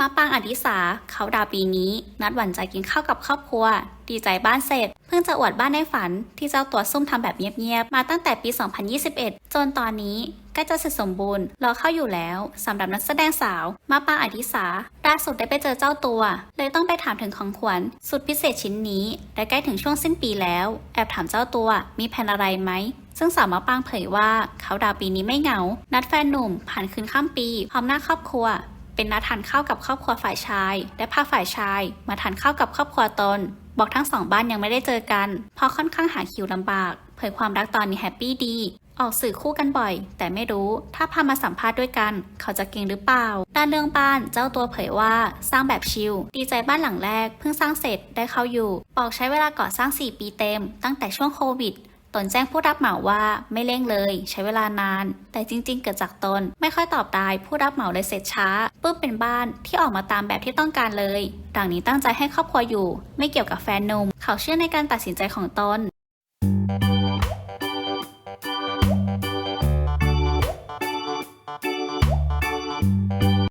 มาปางอดิสาเขาดาวปีนี้ นัดหวันใจกินข้าวกับครอบครัว ดีใจบ้านเสร็จ เพิ่งจะอวดบ้านในฝัน ที่เจ้าตัวซุ่มทำแบบเงียบๆ มาตั้งแต่ปี 2021 จนตอนนี้ใกล้จะเสร็จสมบูรณ์รอเข้าอยู่แล้วสำหรับนักแสดงสาว มาปางอดิสาล่าสุดได้ไปเจอเจ้าตัว เลยต้องไปถามถึงของขวัญสุดพิเศษชิ้นนี้และใกล้ถึงช่วงสิ้นปีแล้ว แอบถามเจ้าตัวมีแผนอะไรไหมซึ่งสาวมะปางเผยว่าเขาดาวปีนี้ไม่เหงา นัดแฟนหนุ่มผ่านคืนข้ามปีพร้อมหน้าครอบครัว เป็นนัดทานข้าวกับครอบครัวฝ่ายชาย และพาฝ่ายชาย มาทานข้าวกับครอบครัวตน บอกทั้งสองบ้านยังไม่ได้เจอกัน เพราะค่อนข้างหาคิวลำบาก เผยความรักตอนนี้แฮปปี้ดี ออกสื่อคู่กันบ่อย แต่ไม่รู้ถ้าพามาสัมภาษณ์ด้วยกัน เขาจะเก่งหรือเปล่า ด้านเรื่องบ้านเจ้าตัวเผยว่าสร้างแบบชิลดีใจบ้านหลังแรกเพิ่งสร้างเสร็จได้เข้าอยู่ บอกใช้เวลาก่อสร้าง 4 ปีเต็ม ตั้งแต่ช่วงโควิด ตนแจ้งผู้รับเหมาว่าไม่เร่งเลย ใช้เวลานาน แต่จริง ๆ เกิดจากตน ไม่ค่อยตอบได้ผู้รับเหมาเลยเสร็จช้าปุ๊บเป็นบ้านที่ออกมาตามแบบที่ต้องการเลยหลังนี้ตั้งใจให้ครอบครัวอยู่ ไม่เกี่ยวกับแฟนหนุ่มเขาเชื่อในการตัดสินใจของตน